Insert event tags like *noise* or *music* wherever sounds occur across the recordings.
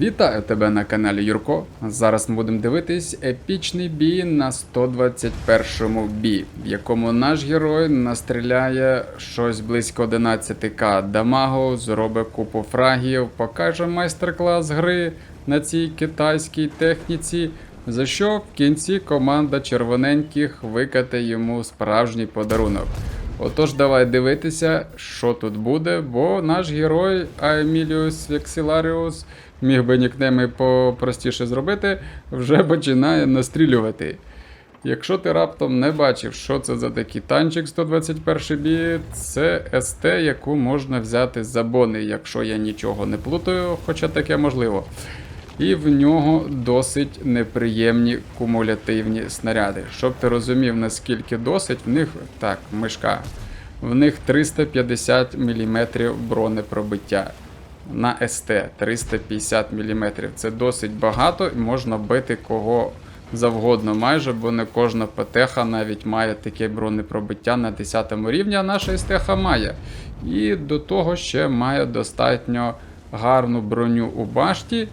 Вітаю тебе на каналі Юрко. Зараз ми будемо дивитись епічний бій на 121-му бі, в якому наш герой настріляє щось близько 11к дамагу, зробить купу фрагів, покаже майстер-клас гри на цій китайській техніці. За що в кінці команда червоненьких викате йому справжній подарунок. Отож, давай дивитися, що тут буде, бо наш герой Аеміліус Вексіларіус міг би нікнеми попростіше зробити, вже починає настрілювати. Якщо ти раптом не бачив, що це за такий танчик 121 бій, це СТ, яку можна взяти за бони, якщо я нічого не плутаю, хоча таке можливо. І в нього досить неприємні кумулятивні снаряди. Щоб ти розумів, наскільки досить, в них так, мишка. В них 350 мм бронепробиття. На СТ 350 мм. Це досить багато і можна бити кого завгодно майже, бо не кожна ПТХ навіть має таке бронепробиття на 10 рівні, а наша СТХ має. І до того ще має достатньо гарну броню у башті,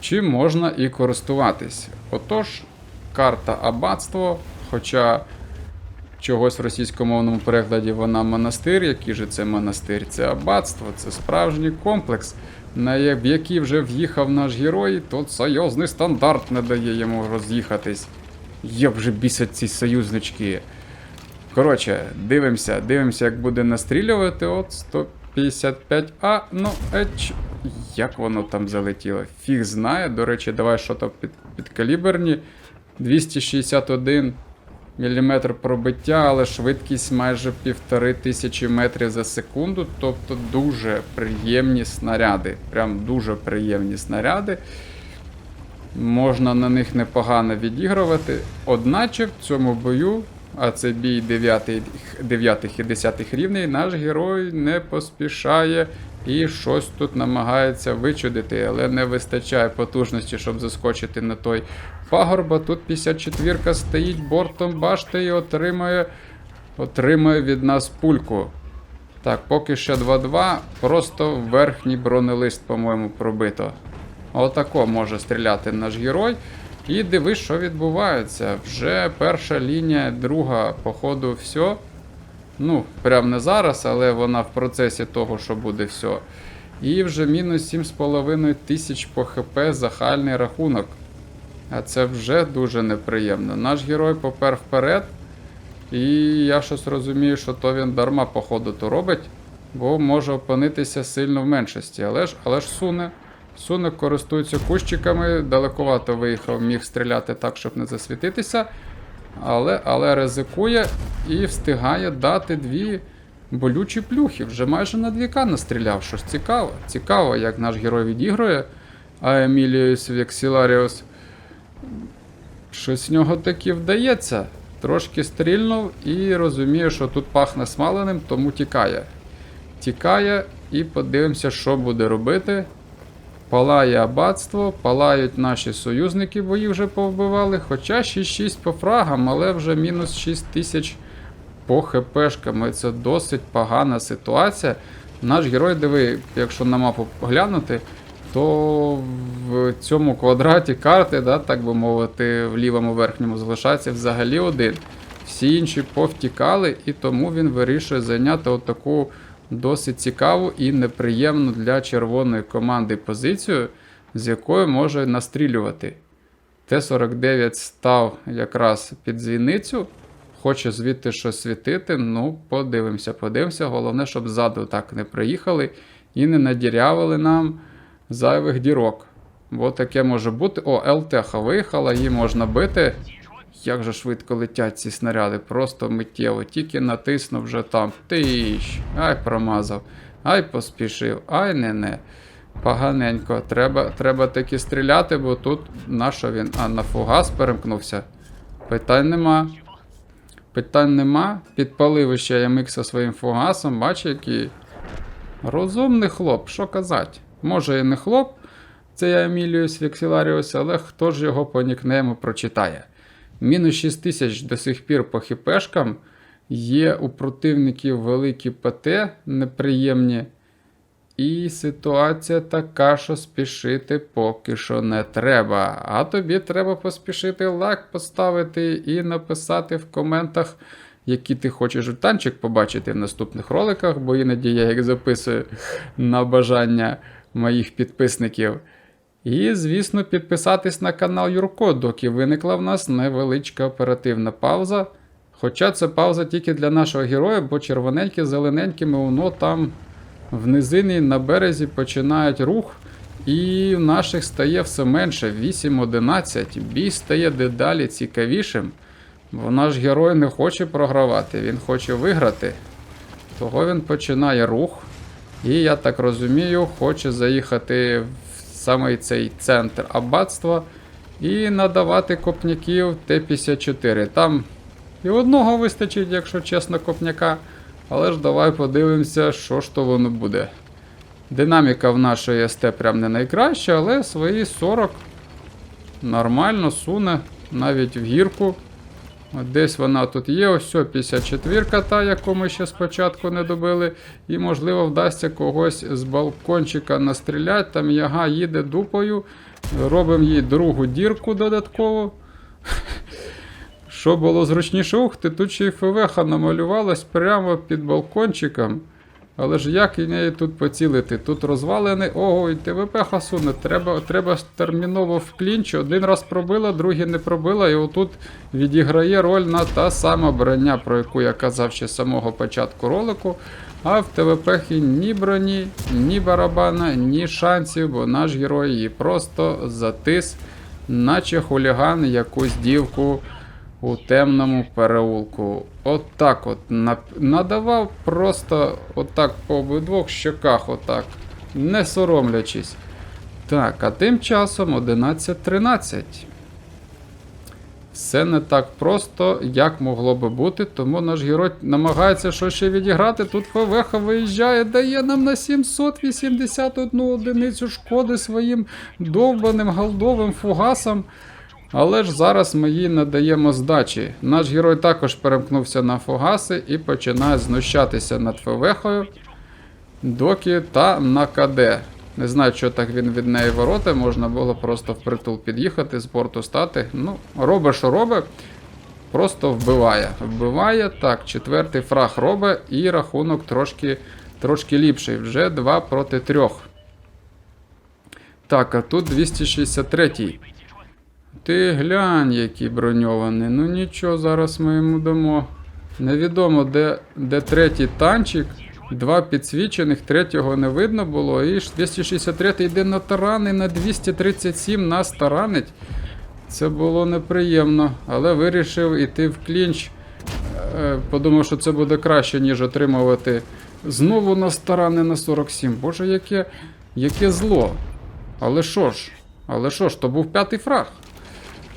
чим можна і користуватись. Отож, карта Аббатство, хоча чогось в російськомовному перекладі вона монастир, який же це монастир, це аббатство, це справжній комплекс, на який вже в'їхав наш герой, то союзний стандарт не дає йому роз'їхатись. Є вже бісять ці союзнички. Коротше, дивимося, дивимося, як буде настрілювати. От 155А. Ну, еч, як воно там залетіло? Фіг знає. До речі, давай що то під, підкаліберні. 261 мм пробиття, але швидкість майже півтори тисячі метрів за секунду. Тобто дуже приємні снаряди. Прям дуже приємні снаряди. Можна на них непогано відігрувати. Одначе в цьому бою, а це бій 9, 9 і 10 рівней, наш герой не поспішає і щось тут намагається вичудити, але не вистачає потужності, щоб заскочити на той пагорб. А Тут 54-ка стоїть бортом башти і отримує, отримує від нас пульку. Так, поки що 2-2, просто верхній бронелист, по-моєму, пробито. Отако може стріляти наш герой. І дивись, що відбувається. Вже перша лінія, друга, походу, все. Ну, прям не зараз, але вона в процесі того, що буде все. І вже мінус 7,5 тисяч по ХП загальний рахунок. А це вже дуже неприємно. Наш герой попер вперед. І я щось розумію, що то він дарма, походу, то робить, бо може опинитися сильно в меншості. Але ж, але ж суне. Суне користується кущиками, далековато виїхав, міг стріляти так, щоб не засвітитися. Але, але ризикує і встигає дати дві болючі плюхи. Вже майже на 2К настріляв. Щось цікаво. Цікаво, як наш герой відігрує. А Еміліус Вексіларіус. Щось в нього таки вдається. Трошки стрільнув і розуміє, що тут пахне смаленим, тому тікає. Тікає і подивимося, що буде робити. Палає аббатство, палають наші союзники, бо їх вже повбивали. Хоча 6-6 по фрагам, але вже мінус 6 тисяч по хпшкам. І Це досить погана ситуація. Наш герой, диви, якщо на мапу поглянути, то в цьому квадраті карти, да, так би мовити, в лівому верхньому залишається взагалі один. Всі інші повтікали, і тому він вирішує зайняти отаку досить цікаву і неприємну для червоної команди позицію, з якої може настрілювати. Т-49 став якраз під дзвіницю, хоче звідти щось світити. Ну, подивимося, подивимося. Головне, щоб ззаду так не приїхали і не надірявили нам зайвих дірок. Бо таке може бути. О, ЛТХ виїхала, її можна бити. Як же швидко летять ці снаряди, просто миттєво, тільки натиснув вже там. Тищ, ай промазав, ай поспішив, ай не-не. Поганенько. Треба треба таки стріляти, бо тут на що він? А на фугас перемкнувся. Питань нема. Питань нема. Підпалив ще MX своїм фугасом, бач, який. Розумний хлоп, що казать. Може і не хлоп, це я Еміліус Вексіларіус, але хто ж його по нікнейму прочитає? Мінус 6 тисяч до сих пір по хіпешкам. Є у противників великі ПТ неприємні. І ситуація така, що спішити поки що не треба. А тобі треба поспішити лайк поставити і написати в коментах, які ти хочеш танчик побачити в наступних роликах, бо іноді я їх записую на бажання моїх підписників. І, звісно, підписатись на канал Юрко, доки виникла в нас невеличка оперативна пауза. Хоча це пауза тільки для нашого героя, бо червоненькі з зелененькими воно там в низині на березі починають рух. І в наших стає все менше 8-11. Бій стає дедалі цікавішим. Бо наш герой не хоче програвати, він хоче виграти. Того він починає рух. І я так розумію, хоче заїхати в самий цей центр аббатства і надавати копняків Т-54. Там і одного вистачить, якщо чесно, копняка. Але ж давай подивимося, що ж то воно буде. Динаміка в нашої СТ прям не найкраща, але свої 40 нормально суне навіть в гірку. Десь вона тут є, ось о, 54 та, яку ми ще спочатку не добили. І, можливо, вдасться когось з балкончика настріляти. Там яга їде дупою. Робимо їй другу дірку додатково. Що було зручніше, ух ти, тут ще й ФВХ намалювалась прямо під балкончиком. Але ж як і неї тут поцілити? Тут розвалений. Ого, і ТВП хасуне. Треба, треба терміново в клінч. Один раз пробила, другий не пробила. І отут відіграє роль на та сама броня, про яку я казав ще з самого початку ролику. А в ТВП ні броні, ні барабана, ні шансів, бо наш герой її просто затис, наче хуліган якусь дівку у темному переулку. Отак от, нап- надавав просто отак по обидвох щоках, отак, не соромлячись. Так, а тим часом 11.13. Все не так просто, як могло би бути, тому наш герой намагається щось ще відіграти. Тут ФВХ виїжджає, дає нам на 781 одиницю шкоди своїм довбаним голдовим фугасом. Але ж зараз ми їй надаємо здачі. Наш герой також перемкнувся на фугаси і починає знущатися над ФВХою, доки та на КД. Не знаю, що так він від неї ворота, можна було просто впритул під'їхати, з борту стати. Ну, робить, що робить, просто вбиває. Вбиває, так, четвертий фраг робить і рахунок трошки, трошки ліпший. Вже 2 проти 3. Так, а тут 263-й. Ти глянь, який броньований. Ну нічого, зараз ми йому дамо. Невідомо, де, де третій танчик. Два підсвічених, третього не видно було. І ж 263 йде на тарани, на 237 нас таранить. Це було неприємно, але вирішив іти в клінч. Е, Подумав, що це буде краще, ніж отримувати знову на старани на 47. Боже, яке, яке зло. Але що ж? Але що ж, то був п'ятий фраг.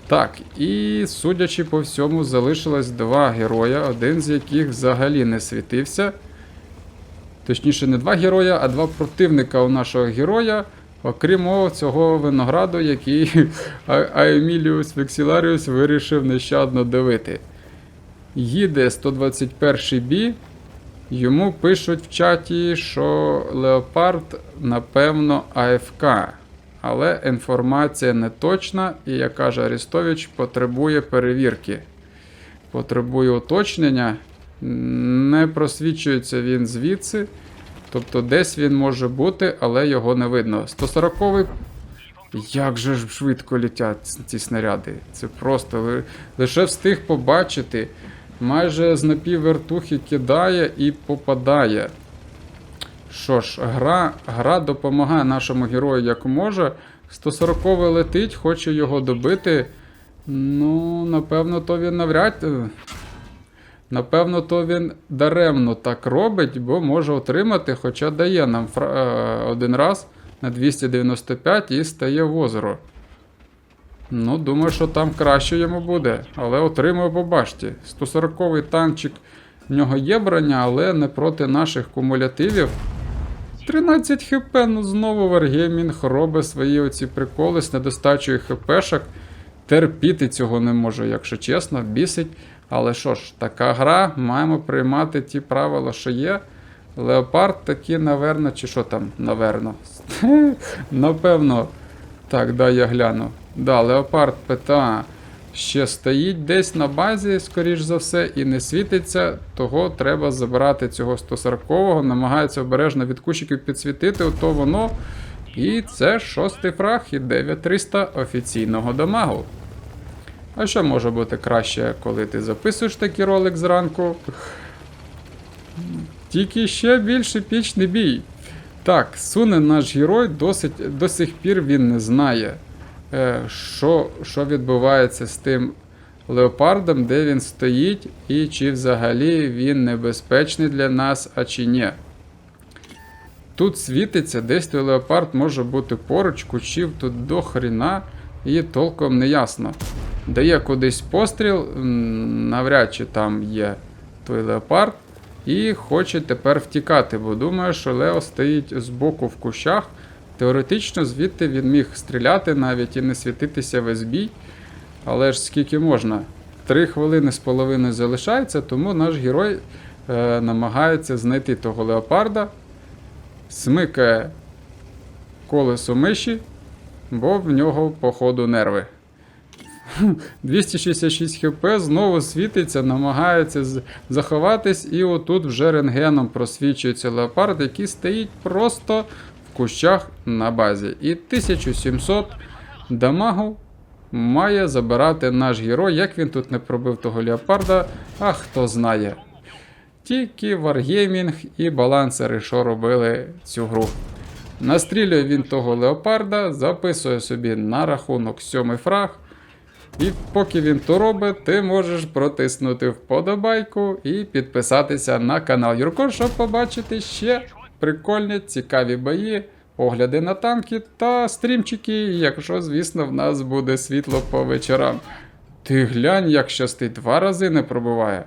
Так, і судячи по всьому, залишилось два героя, один з яких взагалі не світився. Точніше, не два героя, а два противника у нашого героя, окрім цього винограду, який *laughs* Аеміліус Вексіларіус вирішив нещадно давити. Їде 121 бій. Йому пишуть в чаті, що Леопард, напевно, АФК. Але інформація не точна, і, як каже Арістович, потребує перевірки. Потребує уточнення. Не просвічується він звідси. Тобто десь він може бути, але його не видно. 140-й. Як же ж швидко літять ці снаряди. Це просто лише встиг побачити. Майже з напіввертухи кидає і попадає. Що ж, гра, гра допомагає нашому герою як може. 140 летить, хоче його добити. Ну, напевно, то він навряд. е, Напевно, то він даремно так робить, бо може отримати, хоча дає нам е, один раз на 295 і стає в озеро. Ну, думаю, що там краще йому буде, але отримує по башті. 140-й танчик, в нього є броня, але не проти наших кумулятивів. 13 хп, ну знову Wargaming робить свої оці приколи з недостачою хпшок. Терпіти цього не можу, якщо чесно, бісить. Але що ж, така гра, маємо приймати ті правила, що є. Леопард таки, наверно, чи що там, наверно. *laughs* Напевно. Так, дай я гляну. Да, Леопард ПТА ще стоїть десь на базі, скоріш за все, і не світиться, того треба забирати цього 140-го, намагається обережно від кущиків підсвітити, то воно. І це шостий фраг і 9300 офіційного дамагу. А що може бути краще, коли ти записуєш такий ролик зранку? Тільки ще більш епічний бій. Так, суне наш герой досить, до сих пір він не знає, що, що відбувається з тим леопардом, де він стоїть, і чи взагалі він небезпечний для нас, а чи ні. Тут світиться, десь той леопард може бути поруч, кучів тут до хріна, і толком не ясно. Дає кудись постріл, навряд чи там є той леопард. І хоче тепер втікати, бо думає, що Лео стоїть збоку в кущах. Теоретично звідти він міг стріляти навіть і не світитися весь бій. Але ж скільки можна? Три хвилини з половиною залишається, тому наш герой е, намагається знайти того леопарда, смикає колесо миші, бо в нього, походу, нерви. *laughs* 266 хп знову світиться, намагається заховатись, і отут вже рентгеном просвічується леопард, який стоїть просто кущах на базі. І 1700 дамагу має забирати наш герой. Як він тут не пробив того леопарда, а хто знає. Тільки Wargaming і балансери, що робили цю гру. Настрілює він того леопарда, записує собі на рахунок сьомий фраг. І поки він то робить, ти можеш протиснути вподобайку і підписатися на канал Юрко, щоб побачити ще прикольні, цікаві бої, огляди на танки та стрімчики, якщо, звісно, в нас буде світло по вечорам. Ти глянь, як щастить, два рази не пробуває.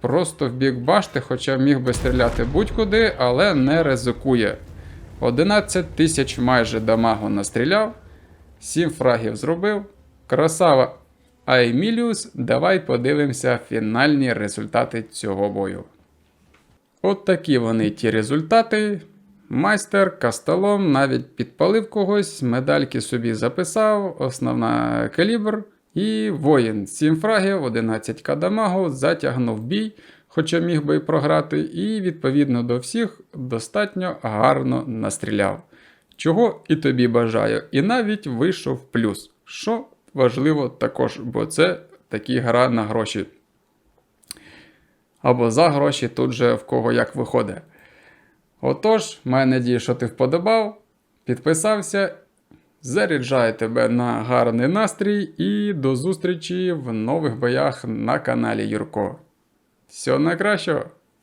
Просто в бік башти, хоча міг би стріляти будь-куди, але не ризикує. 11 тисяч майже дамагу настріляв, 7 фрагів зробив. Красава Айміліус, давай подивимося фінальні результати цього бою. От такі вони ті результати. Майстер касталом навіть підпалив когось, медальки собі записав, основна калібр і воїн. 7 фрагів, 11к дамагу, затягнув бій, хоча міг би і програти, і відповідно до всіх достатньо гарно настріляв. Чого і тобі бажаю, і навіть вийшов плюс. Що важливо також, бо це такі гра на гроші. Або за гроші, тут же в кого як виходить. Отож, маю надію, що ти вподобав, підписався. Заряджаю тебе на гарний настрій і до зустрічі в нових боях на каналі Юрко. Всього найкращого!